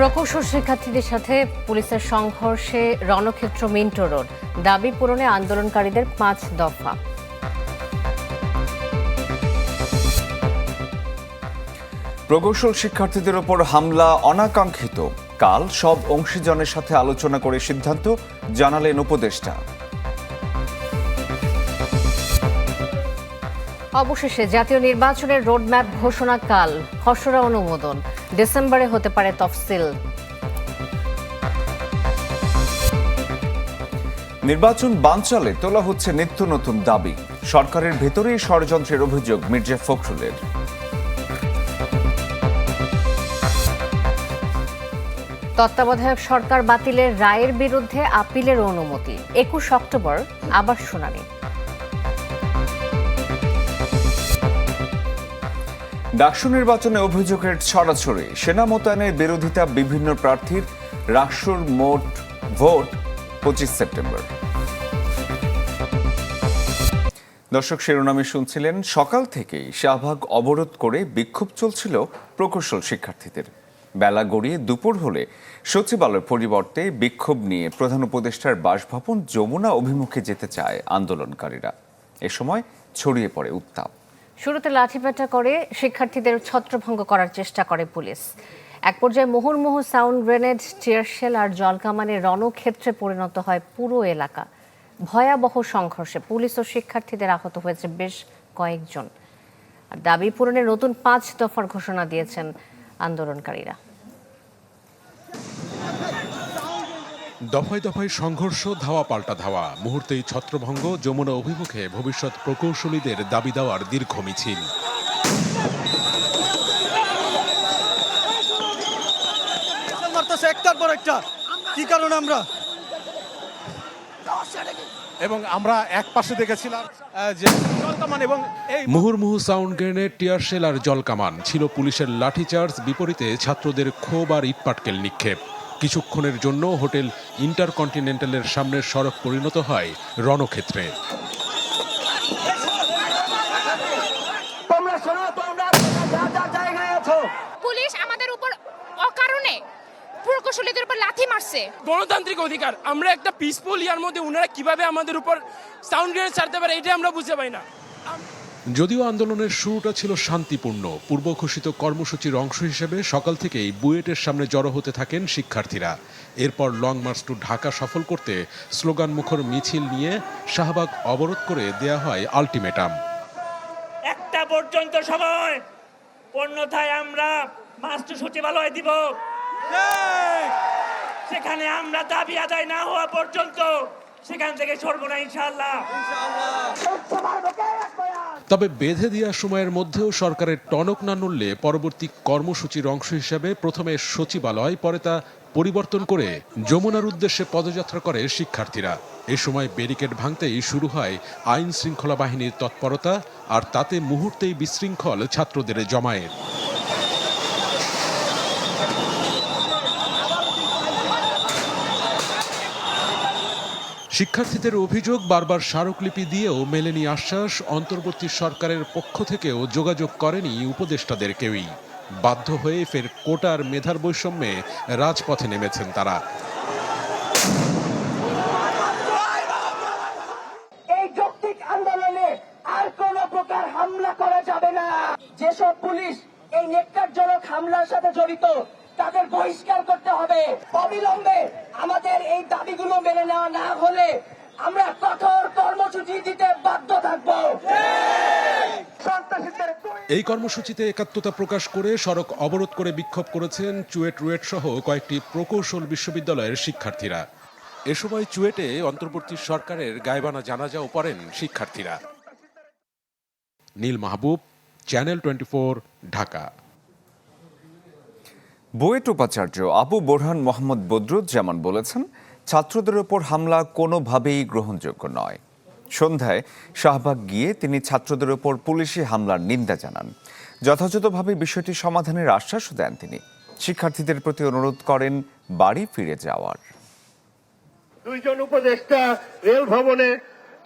প্রকৌশল শিক্ষার্থীদের সাথে পুলিশের সংঘর্ষে রণক্ষেত্র মিন্টো রোড দাবি পূরণে আন্দোলনকারীদের পাঁচ দফা। প্রকৌশল শিক্ষার্থীদের ওপর হামলা অনাকাঙ্ক্ষিত। কাল সব অংশীজনের সাথে আলোচনা করে সিদ্ধান্ত জানালেন উপদেষ্টা। অবশেষে জাতীয় নির্বাচনের রোডম্যাপ ঘোষণা কাল খসড়া অনুমোদন। ডিসেম্বরে হতে পারে তফসিল। নির্বাচন বানচালে তোলা হচ্ছে নিত্য নতুন দাবি। সরকারের ভেতরেই ষড়যন্ত্রের অভিযোগ মির্জা ফখরুলের। তত্ত্বাবধায়ক সরকার বাতিলের রায়ের বিরুদ্ধে আপিলের অনুমতি। একুশ অক্টোবর আবার শুনানি। ডাকসু নির্বাচনে অভিযোগের ছড়াছড়ি। সেনা মোতায়েনের বিরোধিতা বিভিন্ন প্রার্থীর রাকসুর মোট ভোট পঁচিশ সেপ্টেম্বর। দর্শক, শিরোনামে শুনছিলেন, সকাল থেকেই শাহবাগ অবরোধ করে বিক্ষোভ চলছিল প্রকৌশল শিক্ষার্থীদের। বেলা গড়িয়ে দুপুর হলে সচিবালয়ের পরিবর্তে বিক্ষোভ নিয়ে প্রধান উপদেষ্টার বাসভবন যমুনা অভিমুখে যেতে চায় আন্দোলনকারীরা। এ সময় ছড়িয়ে পড়ে উত্তাপ। শুরুতে লাঠিপেটা করে শিক্ষার্থীদের ছত্রভঙ্গ করার চেষ্টা করে পুলিশ। এক পর্যায়ে মোহরমোহ সাউন্ড গ্রেনেড টিয়ারশেল আর জলকামানের রণক্ষেত্রে পরিণত হয় পুরো এলাকা। ভয়াবহ সংঘর্ষে পুলিশ ও শিক্ষার্থীদের আহত হয়েছে বেশ কয়েকজন। আর দাবি পূরণে নতুন পাঁচ দফার ঘোষণা দিয়েছেন আন্দোলনকারীরা। দফায় দফায় সংঘর্ষ ধাওয়া পাল্টা ধাওয়া। মুহূর্তেই ছত্রভঙ্গ যমুনা অভিমুখে ভবিষ্যৎ প্রকৌশলীদের দাবি দেওয়ার দীর্ঘ মিছিল। একটার পর একটা। কি কারণে আমরা? এবং আমরা এক পাশে দেখেছিলাম যে জলকামান এবং এই মুহুর্মুহু সাউন্ড গ্রেনেড টিয়ারশেল আর জলকামান। ছিল পুলিশের লাঠিচার্জ বিপরীতে ছাত্রদের ক্ষোভ আর ইটপাটকেল নিক্ষেপ। কিছুক্ষণের জন্য হোটেল ইন্টারকন্টিনেন্টালের সামনের সড়ক পরিণত হয় রণক্ষেত্রে। তোমরা শোনো তোমরা যা যা জায়গায় আছো। পুলিশ আমাদের উপর অকারণে প্রকৌশলীদের উপর লাথি মারছে। গণতান্ত্রিক অধিকার। আমরা একটা পিসফুল ইয়ার মধ্যে ওনারা কীভাবে আমাদের উপর সাউন্ড গ্রেনেড ছাড়তে পারে এটা আমরা বুঝতে পাই না। যদিও আন্দোলনের শুরুটা ছিল শান্তিপূর্ণ পূর্ব ঘোষিত কর্মসূচির অংশ হিসেবে সকাল থেকেই বুয়েটের সামনে জড়ো হতে থাকেন শিক্ষার্থীরা। এরপর লং মার্চ টু ঢাকা সফল করতে স্লোগান মুখর মিছিল নিয়ে শাহবাগ অবরোধ করে দেয়া হয় আলটিমেটাম। একটা পর্যন্ত সময় পণ্যথায় আমরা মাস্টার সচিবালয় দিব। সেখানে আমরা দাবি আদায় না হওয়া পর্যন্ত সেখান থেকে সরবো না, ইনশাআল্লাহ। তবে বেঁধে দেওয়া সময়ের মধ্যেও সরকারের টনক না নড়লে পরবর্তী কর্মসূচির অংশ হিসেবে প্রথমে সচিবালয়, পরে তা পরিবর্তন করে যমুনার উদ্দেশ্যে পদযাত্রা করে শিক্ষার্থীরা। এ সময় ব্যারিকেড ভাঙতেই শুরু হয় আইন শৃঙ্খলা বাহিনীর তৎপরতা, আর তাতে মুহূর্তেই বিশৃঙ্খল ছাত্রদের জমায়েত। শিক্ষার্থীদের অভিযোগ বারবার স্মারকলিপি দিয়েও মেলেনি আশ্বাস। অন্তর্বর্তী সরকারের পক্ষ থেকেও যোগাযোগ করেনি উপদেষ্টাদের কেউই। বাধ্য হয়ে ফের কোটার মেধার বৈষম্যে রাজপথে নেমেছেন তারা। যেসব পুলিশ এই নেককারজনক হামলার সাথে জড়িত তাদের বহিষ্কার করতে হবে। অবিলম্বে আমাদের এই দাবিগুলো মেনে নেওয়া না হলে আমরা কঠোর কর্মসূচি দিতে বাধ্য থাকব। এই কর্মসূচিতে একাত্মতা প্রকাশ করে সড়ক অবরোধ করে বিক্ষোভ করেছেন চুয়েট রুয়েট সহ কয়েকটি প্রকৌশল বিশ্ববিদ্যালয়ের শিক্ষার্থীরা। এ সময় চুয়েটে অন্তর্বর্তী সরকারের গায়বানা জানাজাও পড়েন শিক্ষার্থীরা। Neel Mahbub, channel twenty Dhaka. BUET উপাচার্য আবু বোরহান মোহাম্মদ বদরুজ্জামান বলেছেন, ছাত্রদের ওপর হামলা কোনোভাবেই গ্রহণযোগ্য নয়। সন্ধ্যায় শাহবাগ গিয়ে তিনি ছাত্রদের ওপর পুলিশি হামলার নিন্দা জানান। যথাযথভাবে বিষয়টি সমাধানের আশ্বাসও দেন তিনি। শিক্ষার্থীদের প্রতি অনুরোধ করেন, বাড়ি ফিরে যাওয়ার। দুইজন উপদেষ্টা রেল ভবনে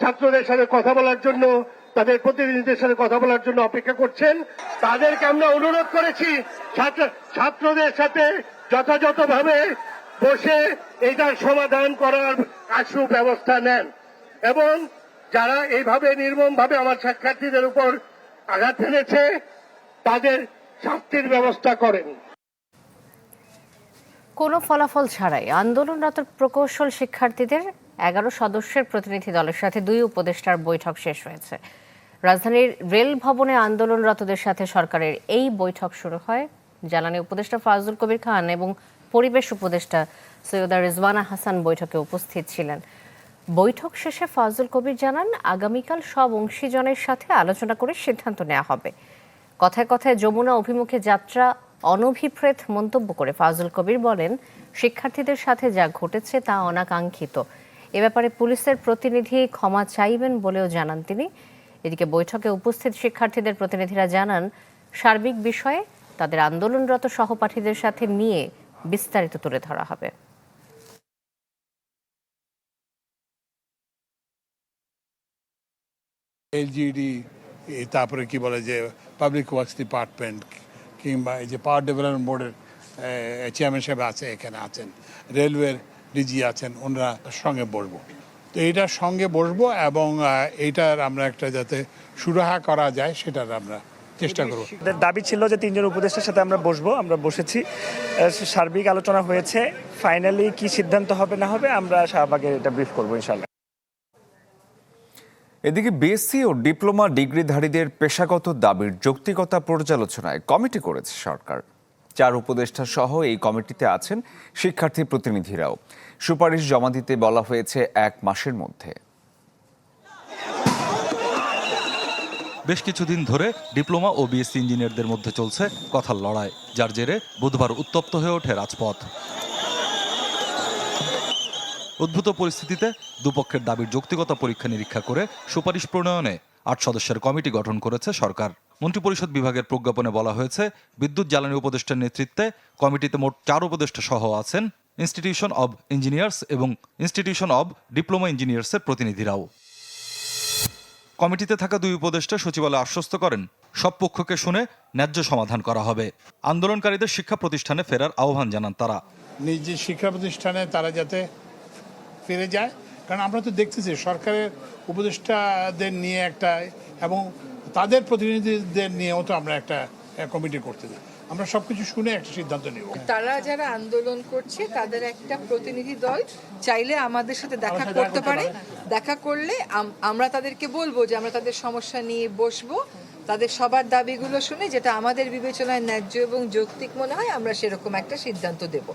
ছাত্রদের সাথে কথা বলার জন্য তাদের প্রতিনিধিদের সাথে কথা বলার জন্য অপেক্ষা করছেন। তাদেরকে আমরা অনুরোধ করেছি ছাত্রদের সাথে যথাযথভাবে বসে এটার সমাধান করার আশু ব্যবস্থা নেন এবং যারা এইভাবে নির্মমভাবে আমার শিক্ষার্থীদের উপর আঘাত হেনেছে তাদের শাস্তির ব্যবস্থা করেন। কোনো ফলাফল ছাড়াই আন্দোলনরত প্রকৌশল শিক্ষার্থীদের এগারো সদস্যের প্রতিনিধি দলের সাথে দুই উপদেষ্টার বৈঠক শেষ হয়েছে। রাজধানীর রেল ভবনে আন্দোলনরতদের সাথে সরকারের এই বৈঠক শুরু হয়। জ্বালানি উপদেষ্টা ফাজুল কবির খান এবং পরিবেশ উপদেষ্টা সৈয়দা রিজওয়ানা হাসান বৈঠকে উপস্থিত ছিলেন। বৈঠক শেষে ফাজুল কবির জানান, আগামীকাল সব অংশীজনের সাথে আলোচনা করে সিদ্ধান্ত নেওয়া হবে। কথায় কথায় যমুনা অভিমুখে যাত্রা অনভিপ্রেত মন্তব্য করে ফাজুল কবির বলেন, শিক্ষার্থীদের সাথে যা ঘটেছে তা অনাকাঙ্ক্ষিত। এ ব্যাপারে পুলিশের প্রতিনিধি ক্ষমা চাইবেন বলেও জানান তিনি। এদিকে বৈঠকে উপস্থিত শিক্ষার্থীদের প্রতিনিধিরা জানান, সার্বিক বিষয়ে তাদের আন্দোলনরত সহপাঠীদের সাথে নিয়ে বিস্তারিত তুলে ধরা হবে। এলজিডি তারপরে কি বলে যে পাবলিক ওয়ার্কস ডিপার্টমেন্ট কিংবা এই যে পাওয়ার ডেভেলপমেন্ট বোর্ডের চেয়ারম্যান সাহেব আছে, এখানে আছেন। রেলওয়ের ডিজি আছেন, ওনারা সঙ্গে বসবো তো এইটার সঙ্গে বসবো এবং আহ, এইটার আমরা একটা যাতে সুরাহা করা যায় সেটার আমরা চেষ্টা করব। দাবি ছিল যে তিনজন উপদেষ্টার সাথে আমরা বসবো আমরা বসেছি। সার্বিক আলোচনা হয়েছে। ফাইনালি কি সিদ্ধান্ত হবে না হবে আমরা শাহবাগে এটা ব্রিফ করব ইনশাল্লাহ এদিকে বিএসসি ও ডিপ্লোমা ডিগ্রিধারীদের পেশাগত দাবির যৌক্তিকতা পর্যালোচনায় কমিটি করেছে সরকার। চার উপদেষ্টা সহ এই কমিটিতে আছেন শিক্ষার্থী প্রতিনিধিরাও। সুপারিশ জমা দিতে বলা হয়েছে এক মাসের মধ্যে। বেশ কিছুদিন ধরে ডিপ্লোমা ও বিএসসি ইঞ্জিনিয়ারদের মধ্যে চলছে কথার লড়াই, যার জেরে বুধবার উত্তপ্ত হয়ে ওঠে রাজপথ। উদ্ভূত পরিস্থিতিতে দুপক্ষের দাবির যৌক্তিকতা পরীক্ষা নিরীক্ষা করে সুপারিশ প্রণয়নে আট সদস্যের কমিটি গঠন করেছে সরকার। মন্ত্রিপরিষদ বিভাগের প্রজ্ঞাপনে বলা হয়েছে, বিদ্যুৎ জ্বালানি উপদেষ্টার নেতৃত্বে কমিটিতে মোট চার উপদেষ্টা সহ আছেন ইনস্টিটিউশন অব ইঞ্জিনিয়ার্স এবং ইনস্টিটিউশন অব ডিপ্লোমা ইঞ্জিনিয়ার্সের প্রতিনিধিরাও। কমিটিতে থাকা দুই উপদেষ্টা সচিবালয় আশ্বস্ত করেন, সব পক্ষকে শুনে ন্যায্য সমাধান করা হবে। আন্দোলনকারীদের শিক্ষা প্রতিষ্ঠানে ফেরার আহ্বান জানান তারা। নিজ শিক্ষা প্রতিষ্ঠানে তারা যাতে ফিরে যায়, কারণ আমরা তো দেখতেছি সরকারের উপদেষ্টাদের নিয়ে একটা এবং তাদের প্রতিনিধিদের নিয়েও তো আমরা একটা কমিটি করতে দিই আমরা সবকিছু শুনে একটা সিদ্ধান্ত নেব। তারা যারা আন্দোলন করছে তাদের একটা প্রতিনিধি দল চাইলে আমাদের সাথে দেখা করতে পারে। দেখা করলে আম- আমরা তাদেরকে বলব যে আমরা তাদের সমস্যা নিয়ে বসবো। তাদের সবার দাবিগুলো শুনে যেটা আমাদের বিবেচনায় ন্যায্য এবং যৌক্তিক মনে হয় আমরা সেরকম একটা সিদ্ধান্ত দেব।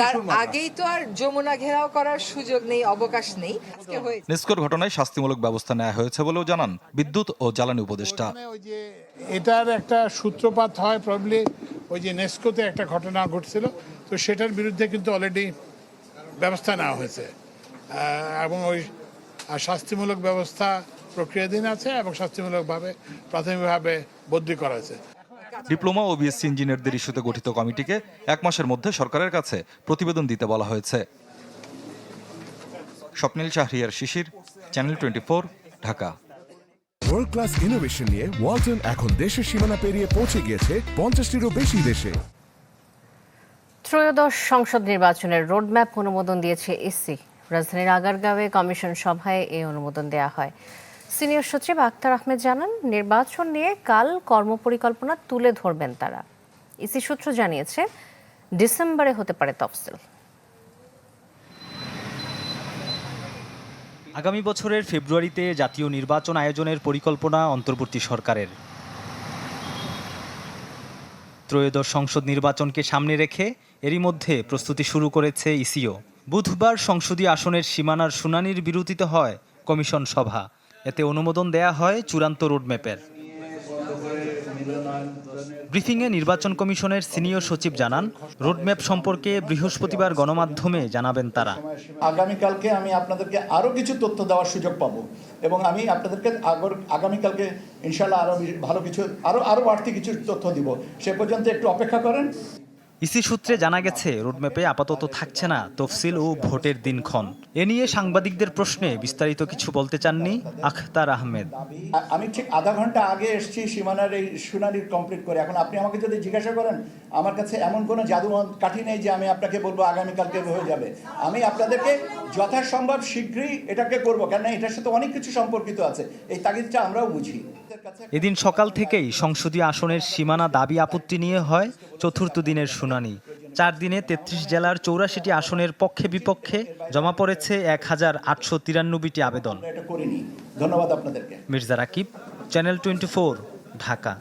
তার আগেই তো আর যমুনা ঘেরাও করার সুযোগ নেই অবকাশ নেই। আজকে নেস্কোর ঘটনায় শাস্তিমূলক ব্যবস্থা নেওয়া হয়েছে বলেও জানান বিদ্যুৎ ও জ্বালানি উপদেষ্টা। ওই যে এটার একটা সূত্রপাত হয় প্রবলি ওই যে নেস্কোতে একটা ঘটনা ঘটছিল তো সেটার বিরুদ্ধে কিন্তু অলরেডি ব্যবস্থা নেওয়া হয়েছে। আহ, এবং ওই শাস্তিমূলক ব্যবস্থা প্রক্রিয়াধীন আছে এবং শাস্তিমূলকভাবে প্রাথমিকভাবে বদলি করা হয়েছে। ডিপ্লোমা ও বিএসসি ইঞ্জিনিয়ারদের ইস্যুতে গঠিত কমিটিকে এক মাসের মধ্যে সরকারের কাছে প্রতিবেদন দিতে বলা হয়েছে। Swapnil Shahriar Shishir channel twenty four Dhaka. World class innovation নিয়ে ওয়ালটন এখন দেশের সীমানা পেরিয়ে পৌঁছে গিয়েছে পঞ্চাশটিরও বেশি দেশে। ত্রয়োদশ সংসদ নির্বাচনের রোডম্যাপ অনুমোদন দিয়েছে ইসি রাজধানীর আগারগাঁওয়ে কমিশন সভায় এই অনুমোদন দেওয়া হয়। সিনিয়র সচিব আক্তার আহমেদ জানান, নির্বাচন নিয়ে কাল কর্মপরিকল্পনা তুলে ধরবেন তারা। ইসি সূত্র জানিয়েছে, ডিসেম্বরে হতে পারে তফসিল। আগামী বছরের ফেব্রুয়ারিতে জাতীয় নির্বাচন আয়োজনের পরিকল্পনা অন্তর্বর্তী সরকারের। ত্রয়োদশ সংসদ নির্বাচনকে সামনে রেখে এরই মধ্যে প্রস্তুতি শুরু করেছে ইসিও। বুধবার সংসদীয় আসনের সীমানার শুনানির বিরতিতে হয় কমিশন সভা। এতে অনুমোদন দেয়া হয় চূড়ান্ত রোডম্যাপের। ব্রিফিংয়ে নির্বাচন কমিশনের সিনিয়র সচিব জানান, রোডম্যাপ সম্পর্কে বৃহস্পতিবার গণমাধ্যমে জানাবেন তারা। আগামীকালকে আমি আপনাদেরকে আরও কিছু তথ্য দেওয়ার সুযোগ পাবো এবং আমি আপনাদেরকে আগামীকালকে ইনশাল্লাহ আরও ভালো কিছু আরও আরও বাড়তি কিছু তথ্য দিব। সে পর্যন্ত একটু অপেক্ষা করেন। ইসি সূত্রে জানা গেছে, রোডম্যাপে আপাতত থাকছে না তফসিল ও ভোটের দিনক্ষণ। এ নিয়ে সাংবাদিকদের প্রশ্নে বিস্তারিত কিছু বলতে চাননি আখতার আহমেদ। আমি ঠিক আধা ঘণ্টা আগে এসেছি সীমানার এই শুনানি কমপ্লিট করে। এখন আপনি আমাকে যদি জিজ্ঞাসা করেন, আমার কাছে এমন কোনো জাদু কাঠি নেই যে আমি আপনাকে বলব আগামীকালকে হয়ে যাবে। আমি আপনাদেরকে যথাসম্ভব শীঘ্রই এটাকে করব, কেননা এটার সাথে অনেক কিছু সম্পর্কিত আছে। এই তাগিদটা আমরাও বুঝি। এদিন সকাল থেকেই সংসদীয় আসনের সীমানা দাবি আপত্তি নিয়ে হয় চতুর্থ দিনের শুনানি। চার দিনে তেত্রিশ জেলার চৌরাশিটি আসনের পক্ষে বিপক্ষে জমা পড়েছে এক হাজার আটশো তিরানব্বইটি আবেদন। ধন্যবাদ আপনাদেরকে। Mirza Rakib channel twenty four Dhaka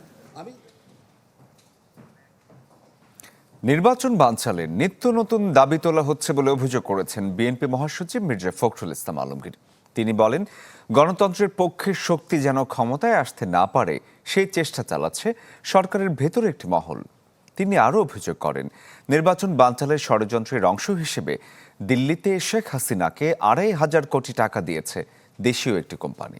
নির্বাচন বানচালে নিত্য নতুন দাবি তোলা হচ্ছে বলে অভিযোগ করেছেন বিএনপি মহাসচিব মির্জা ফখরুল ইসলাম আলমগীর। তিনি বলেন গণতন্ত্রের পক্ষের শক্তি যেন ক্ষমতায় আসতে না পারে সেই চেষ্টা চালাচ্ছে সরকারের ভেতরে একটি মহল। তিনি আরও অভিযোগ করেন নির্বাচন বানচালের ষড়যন্ত্রের অংশ হিসেবে দিল্লিতে শেখ হাসিনাকে আড়াই হাজার কোটি টাকা দিয়েছে দেশীয় একটি কোম্পানি।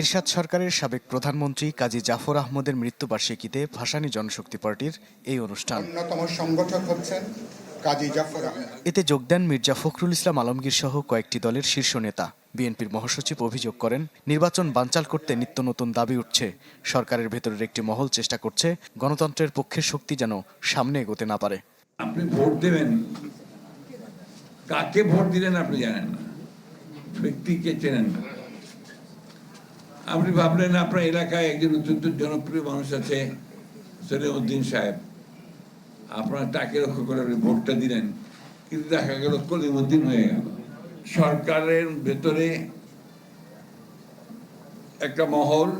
এরশাদ সরকারের সাবেক প্রধানমন্ত্রী কাজী জাফর আহমদের মৃত্যুবার্ষিকীতে ভাসানী জনশক্তি পার্টির এই অনুষ্ঠান। অন্যতম সংগঠক হচ্ছেন কাজী জাফর আহমেদ। এতে যোগ দেন মির্জা ফখরুল ইসলাম আলমগীর সহ কয়েকটি দলের শীর্ষ নেতা। বিএনপির মহাসচিব অভিযোগ করেন নির্বাচন বানচাল করতে নিত্য নতুন দাবি উঠছে। সরকারের ভেতরের একটি মহল চেষ্টা করছে গণতন্ত্রের পক্ষের শক্তি যেন সামনে এগোতে না পারে। আপনি ভোট দেবেন। কাকে ভোট দিলেন আপনি জানেন না। ব্যক্তিকে চেনেন না। আপনি ভাবলেন আপনার এলাকায় একজন অত্যন্ত জনপ্রিয় মানুষ আছে সলিমুদ্দিন সাহেব। আপনার তাকে লক্ষ্য করে আপনি ভোটটা দিলেন, কিন্তু দেখা গেল কলিমুদ্দিন হয়ে গেল। সরকারের ভেতরে একটা মহল,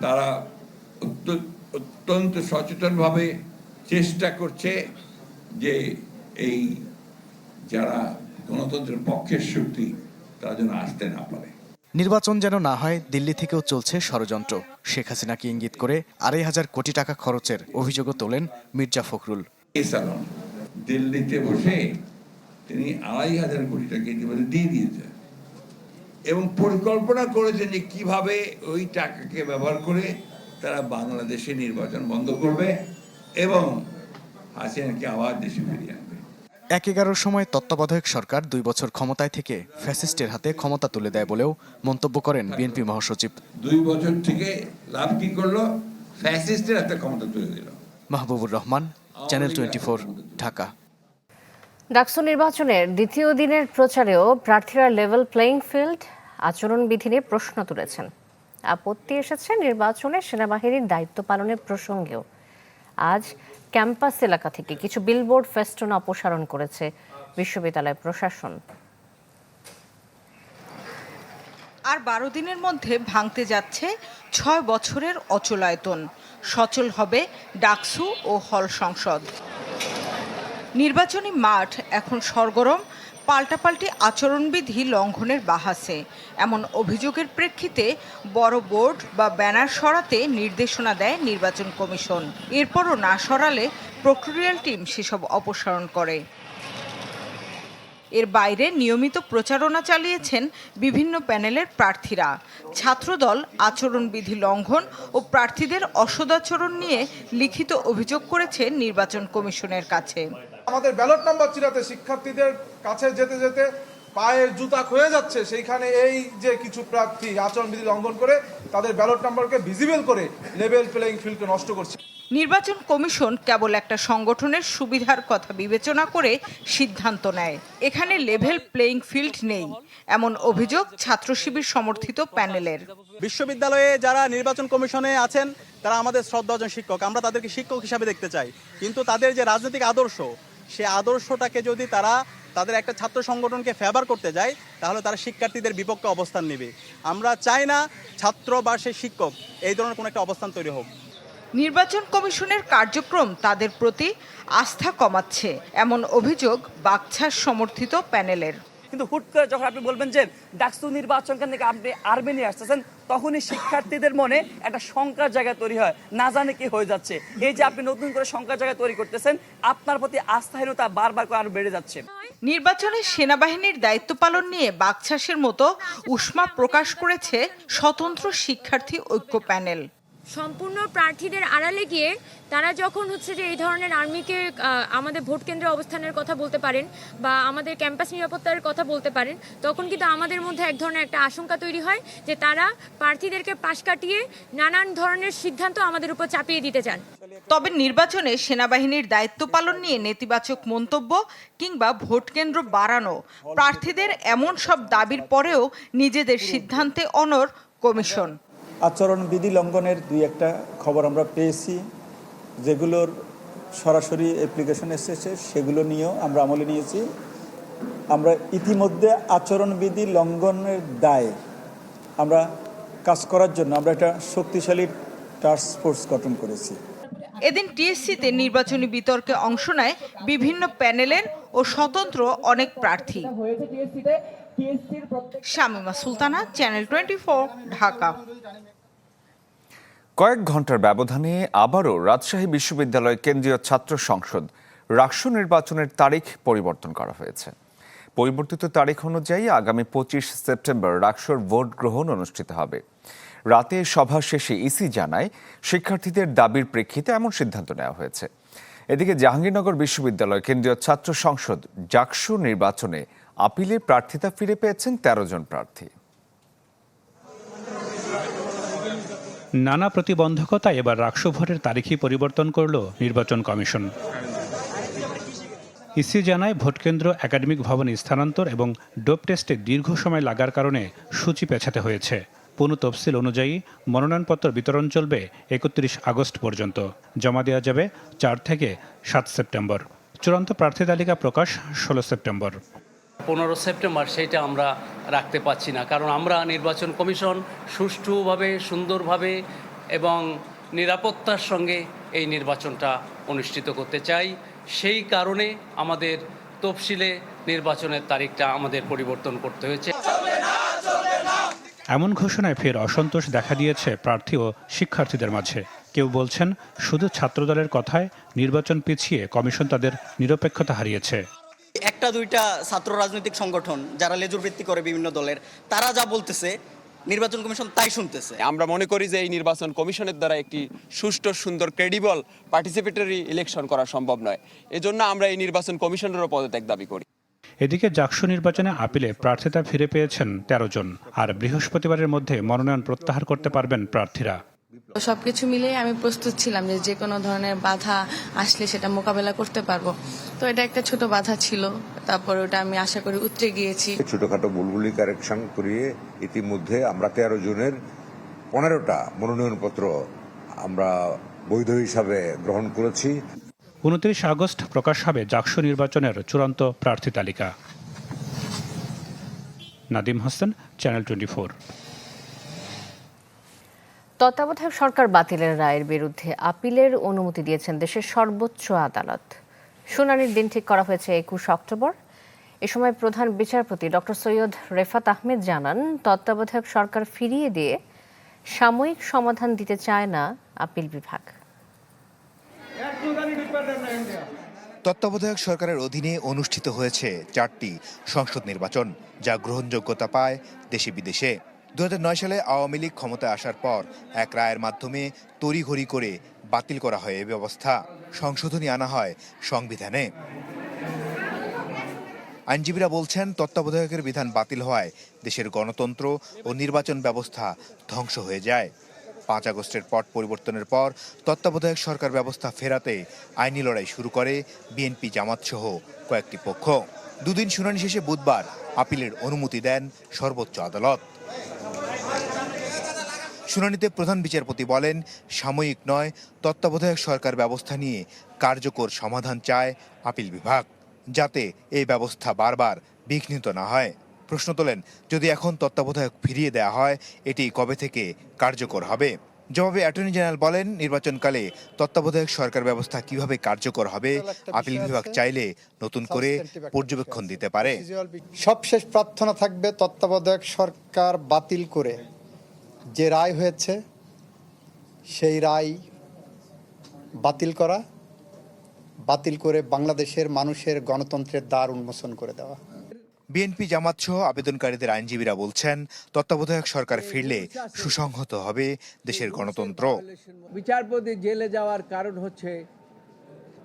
তারা অত্য- অত্যন্ত সচেতনভাবে চেষ্টা করছে যে এই যারা গণতন্ত্রের পক্ষের শক্তি, তারা যেন আসতে না পারে। নির্বাচন যেন না হয়, দিল্লি থেকেও চলছে ষড়যন্ত্র। শেখ হাসিনাকে ইঙ্গিত করে আড়াই হাজার কোটি টাকা খরচের অভিযোগও তোলেন মির্জা ফখরুল। দিল্লিতে বসে তিনি আড়াই হাজার কোটি টাকা ইতিমধ্যে দিয়ে দিয়েছেন এবং পরিকল্পনা করেছেন যে কীভাবে ওই টাকাকে ব্যবহার করে তারা বাংলাদেশে নির্বাচন বন্ধ করবে এবং হাসিনাকে আবার দেশে ফিরিয়ে আনবে। এক এগারোর সময় তত্ত্বাবধায়ক সরকার দুই বছর ক্ষমতায় থেকে ফ্যাসিস্টের হাতে ক্ষমতা তুলে দেয় বলেও মন্তব্য করেন বিএনপি মহাসচিব। দুই বছর থেকে লাভ কি করল? ফ্যাসিস্টের হাতে ক্ষমতা তুলে দিল। Mahbubur Rahman channel twenty Dhaka. DUCSU নির্বাচনের দ্বিতীয় দিনের প্রচারেও প্রার্থীরা লেভেল প্লেইং ফিল্ড আচরণবিধি নিয়ে প্রশ্ন তুলেছেন। আপত্তি এসেছে নির্বাচনে সেনাবাহিনীর দায়িত্ব পালনের প্রসঙ্গেও। আজ ক্যাম্পাস এলাকা থেকে কিছু বিলবোর্ড ফেস্টুন অপসারণ করেছে বিশ্ববিদ্যালয় প্রশাসন। আর বারো দিনের মধ্যে ভাঙতে যাচ্ছে ছয় বছরের অচলায়তন। সচল হবে ডাকসু ও হল সংসদ। নির্বাচনী মাঠ এখন সরগরম পাল্টাপাল্টি আচরণবিধি লঙ্ঘনের বাহাসে। এমন অভিযোগের প্রেক্ষিতে বড় বোর্ড বা ব্যানার সরাতে নির্দেশনা দেয় নির্বাচন কমিশন। এরপরও না সরালে প্রক্টোরিয়াল টিম সেসব অপসারণ করে। এর বাইরে নিয়মিত প্রচারণা চালিয়েছেন বিভিন্ন প্যানেলের প্রার্থীরা। ছাত্রদল, আচরণবিধি লঙ্ঘন ও প্রার্থীদের অসদাচরণ নিয়ে লিখিত অভিযোগ করেছে নির্বাচন কমিশনের কাছে। আমাদের ব্যালট নাম্বার চিরাতে শিক্ষার্থীদের কাছে যেতে যেতে পায়ের জুতা ক্ষয়ে যাচ্ছে। সেইখানে এই যে কিছু প্রার্থী আচরণবিধি লঙ্ঘন করে তাদের ব্যালট নাম্বারকে ভিজিবল করে লেভেল প্লেইং ফিল্ডকে নষ্ট করছে। নির্বাচন কমিশন কেবল একটা সংগঠনের সুবিধার কথা বিবেচনা করে সিদ্ধান্ত নেয়। এখানে লেভেল প্লেইং ফিল্ড নেই। এমন অভিযোগ ছাত্র শিবির সমর্থিত প্যানেলের। বিশ্ববিদ্যালয়ে যারা নির্বাচন কমিশনে আছেন তারা আমাদের শ্রদ্ধাজন শিক্ষক। আমরা তাদেরকে শিক্ষক হিসাবে দেখতে চাই। কিন্তু তাদের যে রাজনৈতিক আদর্শ সে আদর্শটাকে যদি তারা তাদের একটা ছাত্র সংগঠনকে ফেভার করতে যায়, তাহলে তারা শিক্ষার্থীদের বিপক্ষে অবস্থান নেবে। আমরা চাই না ছাত্র বা সে শিক্ষক, এই ধরনের কোনো একটা অবস্থান তৈরি হোক। নির্বাচন কমিশনের কার্যক্রম তাদের প্রতি আস্থা কমাচ্ছে, এমন অভিযোগ বাগছার সমর্থিত প্যানেলের। কিন্তু হুট করে যখন আপনি বলবেন যে ডাকসু নির্বাচন কেন্দ্রে আপনি আর্মে নিয়ে আসতেছেন, তখনই শিক্ষার্থীদের মনে একটা শঙ্কার জায়গা তৈরি হয়। না জানে কি হয়ে যাচ্ছে। এই যে আপনি নতুন করে শঙ্কার জায়গা তৈরি করতেছেন, আপনার প্রতি আস্থাহীনতা বারবার করে আরও বেড়ে যাচ্ছে। নির্বাচনে সেনাবাহিনীর দায়িত্ব পালন নিয়ে বাকছাসের মতো উষ্মা প্রকাশ করেছে স্বতন্ত্র শিক্ষার্থী ঐক্য প্যানেল। সম্পূর্ণ প্রার্থীদের আড়ালে গিয়ে তারা যখন হচ্ছে যে এই ধরনের আর্মিকে আমাদের ভোট কেন্দ্রে অবস্থানের কথা বলতে পারেন বা আমাদের ক্যাম্পাস নিরাপত্তার কথা বলতে পারেন, তখন কিন্তু আমাদের মধ্যে এক ধরনের একটা আশঙ্কা তৈরি হয় যে তারা প্রার্থীদেরকে পাশ কাটিয়ে নানান ধরনের সিদ্ধান্ত আমাদের উপর চাপিয়ে দিতে চান। তবে নির্বাচনে সেনাবাহিনীর দায়িত্ব পালন নিয়ে নেতিবাচক মন্তব্য কিংবা ভোট কেন্দ্র বাড়ানো, প্রার্থীদের এমন সব দাবির পরেও নিজেদের সিদ্ধান্তে অনর কমিশন। আচরণবিধি লঙ্ঘনের দুই একটা খবর আমরা পেয়েছি যেগুলোর সরাসরি অ্যাপ্লিকেশন এসেছে সেগুলো নিয়েও আমরা আমলে নিয়েছি। আমরা ইতিমধ্যে আচরণবিধি লঙ্ঘনের দায়ে আমরা কাজ করার জন্য আমরা একটা শক্তিশালী টাস্ক ফোর্স গঠন করেছি। এদিন টিএসসিতে নির্বাচনী বিতর্কে অংশ নেয় বিভিন্ন প্যানেলের ও স্বতন্ত্র অনেক প্রার্থী। Shamima Sultana channel twenty Dhaka. কয়েক ঘণ্টার ব্যবধানে আবারও রাজশাহী বিশ্ববিদ্যালয় কেন্দ্রীয় ছাত্র সংসদ রাষ্ট্র নির্বাচনের তারিখ পরিবর্তন করা হয়েছে। পরিবর্তিত তারিখ অনুযায়ী আগামী পঁচিশ সেপ্টেম্বর রাকসুর ভোট গ্রহণ অনুষ্ঠিত হবে। রাতে সভা শেষে ইসি জানায় শিক্ষার্থীদের দাবির প্রেক্ষিতে এমন সিদ্ধান্ত নেওয়া হয়েছে। এদিকে জাহাঙ্গীরনগর বিশ্ববিদ্যালয় কেন্দ্রীয় ছাত্র সংসদ জাকসু নির্বাচনে আপিলে প্রার্থিতা ফিরে পেয়েছেন তেরো জন প্রার্থী। নানা প্রতিবন্ধকতা এবার রাকসু ভোটের তারিখই পরিবর্তন করল নির্বাচন কমিশন। ইসি জানায়, ভোটকেন্দ্র একাডেমিক ভবনে স্থানান্তর এবং ডোপ টেস্টে দীর্ঘ সময় লাগার কারণে সূচি পেছাতে হয়েছে। পুনঃ তফসিল অনুযায়ী মনোনয়নপত্র বিতরণ চলবে একত্রিশ আগস্ট পর্যন্ত। জমা দেওয়া যাবে চার থেকে সাত সেপ্টেম্বর। চূড়ান্ত প্রার্থী তালিকা প্রকাশ ষোলো সেপ্টেম্বর। পনেরো সেপ্টেম্বর সেটা আমরা রাখতে পাচ্ছি না। কারণ আমরা নির্বাচন কমিশন সুষ্ঠুভাবে, সুন্দরভাবে এবং নিরাপত্তার সঙ্গে এই নির্বাচনটা অনুষ্ঠিত করতে চাই। সেই কারণে আমাদের তফসিলে নির্বাচনের তারিখটা আমাদের পরিবর্তন করতে হয়েছে। এমন ঘোষণায় ফের অসন্তোষ দেখা দিয়েছে প্রার্থী ও শিক্ষার্থীদের মাঝে। কেউ বলছেন, শুধু ছাত্রদলের কথায় নির্বাচন পিছিয়ে কমিশন তাদের নিরপেক্ষতা হারিয়েছে। একটা দুইটা ছাত্র রাজনৈতিক সংগঠন যারা লেজুর ভিত্তি করে বিভিন্ন দলের তারা যা বলতেছে নির্বাচন কমিশন তাই শুনতেছে। আমরা মনে করি যে এই নির্বাচন কমিশনের দ্বারা একটি সুষ্ঠু সুন্দর ক্রেডিবল পার্টিসিপেটরি ইলেকশন করা সম্ভব নয়। এজন্য আমরা এই নির্বাচন কমিশনেরও পদত্যাগ দাবি করি। এদিকে জাকসু নির্বাচনে আপিলে প্রার্থিতা ফিরে পেয়েছেন তেরো জন আর বৃহস্পতিবারের মধ্যে মনোনয়ন প্রত্যাহার করতে পারবেন প্রার্থীরা। সবকিছু মিলে আমি প্রস্তুত ছিলাম যে যে কোনো ধরনের বাধা আসলে সেটা মোকাবেলা করতে পারব। তো এটা একটা ছোট বাধা ছিল তারপর ওটা আমি আশা করি উতরে গিয়েছি। ছোটখাটো ভুলগুলি কারেকশন করিয়ে ইতিমধ্যে আমরা তেরো জনের পনেরোটা মনোনয়নপত্র আমরা বৈধ হিসাবে গ্রহণ করেছি। উনত্রিশ আগস্ট প্রকাশ হবে জাকসু নির্বাচনের চূড়ান্ত প্রার্থী তালিকা। নাদিম হাসান চ্যানেল টোয়েন্টি তত্ত্বাবধায়ক সরকার বাতিলের রায়ের বিরুদ্ধে আপিলের অনুমতি দিয়েছেন দেশের সর্বোচ্চ আদালত। শুনানির দিন ঠিক করা হয়েছে একুশ অক্টোবর। এ সময় প্রধান বিচারপতি ডক্টর সৈয়দ রেফাত আহমেদ জানান, তত্ত্বাবধায়ক সরকার ফিরিয়ে দিয়ে সাময়িক সমাধান দিতে চায় না আপিল বিভাগ। তত্ত্বাবধায়ক সরকারের অধীনে অনুষ্ঠিত হয়েছে চারটি সংসদ নির্বাচন, যা গ্রহণযোগ্যতা পায় দেশে বিদেশে দু হাজার নয় সালে আওয়ামী লীগ ক্ষমতায় আসার পর এক রায়ের মাধ্যমে তড়িঘড়ি করে বাতিল করা হয় এই ব্যবস্থা। সংশোধনী আনা হয় সংবিধানে। আইনজীবীরা বলছেন, তত্ত্বাবধায়কের বিধান বাতিল হওয়ায় দেশের গণতন্ত্র ও নির্বাচন ব্যবস্থা ধ্বংস হয়ে যায়। পাঁচ আগস্টের পট পরিবর্তনের পর তত্ত্বাবধায়ক সরকার ব্যবস্থা ফেরাতে আইনি লড়াই শুরু করে বিএনপি জামাত সহ কয়েকটি পক্ষ। দুদিন শুনানি শেষে বুধবার আপিলের অনুমতি দেন সর্বোচ্চ আদালত। শুনানিতে প্রধান বিচারপতি বলেন সাময়িক নয় তত্ত্বাবধায়ক সরকার ব্যবস্থা নিয়ে কার্যকর সমাধান চায় আপিল বিভাগ যাতে এই ব্যবস্থা বারবার বিঘ্নিত না হয়। প্রশ্ন তোলেন যদি এখন তত্ত্বাবধায়ক ফিরিয়ে দেওয়া হয় এটি কবে থেকে কার্যকর হবে? জবাবে অ্যাটর্নি জেনারেল বলেন নির্বাচনকালে তত্ত্বাবধায়ক সরকার ব্যবস্থা কীভাবে কার্যকর হবে আপিল বিভাগ চাইলে নতুন করে পর্যবেক্ষণ দিতে পারে। সবশেষ প্রার্থনা থাকবে তত্ত্বাবধায়ক সরকার বাতিল করে। যে রায় হয়েছে সেই রায় বাতিল করা বাতিল করে বাংলাদেশের মানুষের গণতন্ত্রের দ্বার উন্মোচন করে দেওয়া। বিএনপি জামাত সহ আবেদনকারীদের আইনজীবীরা বলছেন তত্ত্বাবধায়ক সরকার ফিরলে সুসংহত হবে দেশের গণতন্ত্র। বিচারপতি জেলে যাওয়ার কারণ হচ্ছে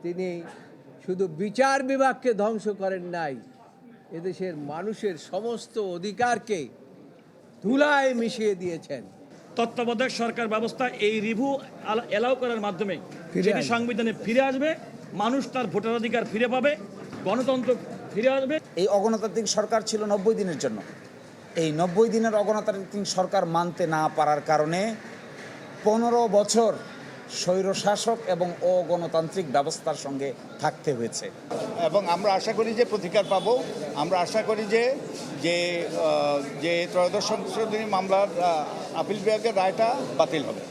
তিনি শুধু বিচার বিভাগকে ধ্বংস করেন নাই এদেশের মানুষের সমস্ত অধিকারকে ধুলায় মিশিয়ে দিয়েছেন। তত্ত্বাবধায়ক সরকার ব্যবস্থা এই রিভিউ এলাও করার মাধ্যমে যেটি সংবিধানে ফিরে আসবে মানুষ তার ভোটার অধিকার ফিরে পাবে গণতন্ত্র ফিরে আসবে। এই অগণতান্ত্রিক সরকার ছিল নব্বই দিনের জন্য। এই নব্বই দিনের অগণতান্ত্রিক সরকার মানতে না পারার কারণে পনেরো বছর স্বৈরশাসক এবং অগণতান্ত্রিক ব্যবস্থার সঙ্গে থাকতে হয়েছে। এবং আমরা আশা করি যে প্রতিকার পাব। আমরা আশা করি যে যে যে ত্রয়োদশ সংশোধনী মামলার আপিল বিভাগের রায়টা বাতিল হবে।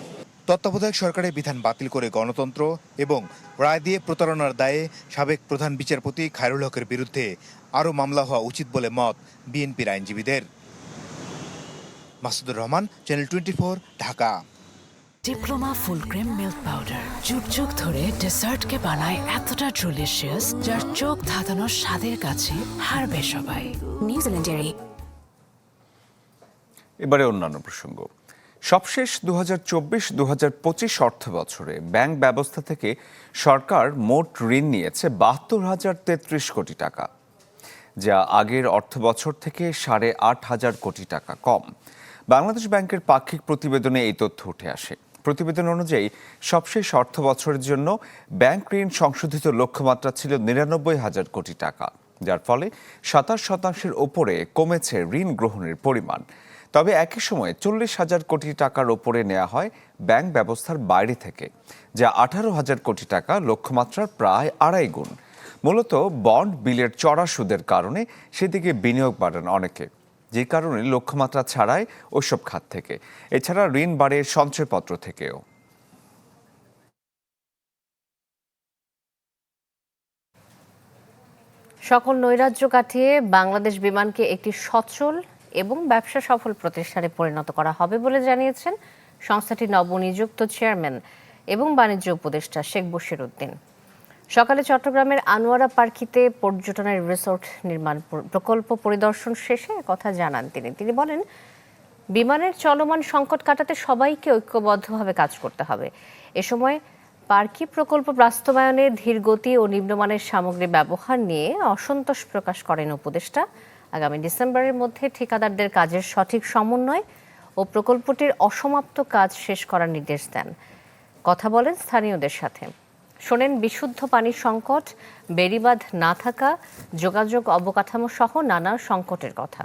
তত্ত্বাবধায়ক সরকারের বিধান বাতিল করে গণতন্ত্র এবং রায় দিয়ে প্রতারণার দায়ে সাবেক প্রধান বিচারপতি খায়রুল হকের বিরুদ্ধে আরও মামলা হওয়া উচিত বলে মত বিএনপির আইনজীবীদের। Masudur Rahman channel twenty Dhaka. Diploma full cream milk powder যুগ যুগ ধরে ডেসার্টকে বানায় এতটা ডেলিশিয়াস যার চোখ ধাঁধানোর স্বাদের কাছে হারবে সবাই। নিউজিল্যান্ডেরই এবারে অন্যান্য প্রসঙ্গ। সবশেষ দু হাজার চব্বিশ দু হাজার পঁচিশ অর্থ বছরে ব্যাংক ব্যবস্থা থেকে সরকার মোট ঋণ নিয়েছে বাহাত্তর হাজার তেত্রিশ কোটি টাকা, যা আগের অর্থ বছর থেকে সাড়ে আট হাজার কোটি টাকা কম। বাংলাদেশ ব্যাংকের পাক্ষিক প্রতিবেদনে এই তথ্য উঠে আসে। প্রতিবেদন অনুযায়ী, সবশেষ অর্থ বছরের জন্য ব্যাংক ঋণ সংশোধিত লক্ষ্যমাত্রা ছিল নিরানব্বই হাজার কোটি টাকা, যার ফলে সাতাশ শতাংশের ওপরে কমেছে ঋণ গ্রহণের পরিমাণ। তবে একই সময়ে চল্লিশ হাজার কোটি টাকার ওপরে নেওয়া হয় ব্যাংক ব্যবস্থার বাইরে থেকে, যা আঠারো হাজার কোটি টাকা লক্ষ্যমাত্রার প্রায় আড়াই গুণ। মূলত বন্ড, বিলের চড়া সুদের কারণে সেদিকে বিনিয়োগ বাড়ান অনেকে। যে কারণে লক্ষ্যমাত্রা ছাড়াই ওসব খাত থেকে। এছাড়া ঋণ বাড়ে সঞ্চয়পত্র থেকেও। সকল নৈরাজ্য কাটিয়ে বাংলাদেশ বিমানকে একটি সচল এবং ব্যবসা সফল প্রতিষ্ঠানে পরিণত করা হবে বলে জানিয়েছেন সংস্থাটির নবনিযুক্ত চেয়ারম্যান এবং বাণিজ্য উপদেষ্টা শেখ বশির উদ্দিন। সকালে চট্টগ্রামের আনোয়ারা পার্কিতে পর্যটনের রিসোর্ট নির্মাণ প্রকল্প পরিদর্শন শেষে কথা জানান তিনি। তিনি বলেন, বিমানের চলমান সংকট কাটাতে সবাইকে ঐক্যবদ্ধভাবে কাজ করতে হবে। এ সময় পার্কি প্রকল্প বাস্তবায়নে ধীর গতি ও নিম্নমানের সামগ্রী ব্যবহার নিয়ে অসন্তোষ প্রকাশ করেন উপদেষ্টা। আগামী ডিসেম্বরের মধ্যে ঠিকাদারদের কাজের সঠিক সমন্বয় ও প্রকল্পটির অসমাপ্ত কাজ শেষ করার নির্দেশ দেন। কথা বলেন স্থানীয়দের সাথে। শোনেন বিশুদ্ধ পানির সংকট বেড়িবাঁধ না থাকা যোগাযোগ অবকাঠামো সহ নানা সংকটের কথা।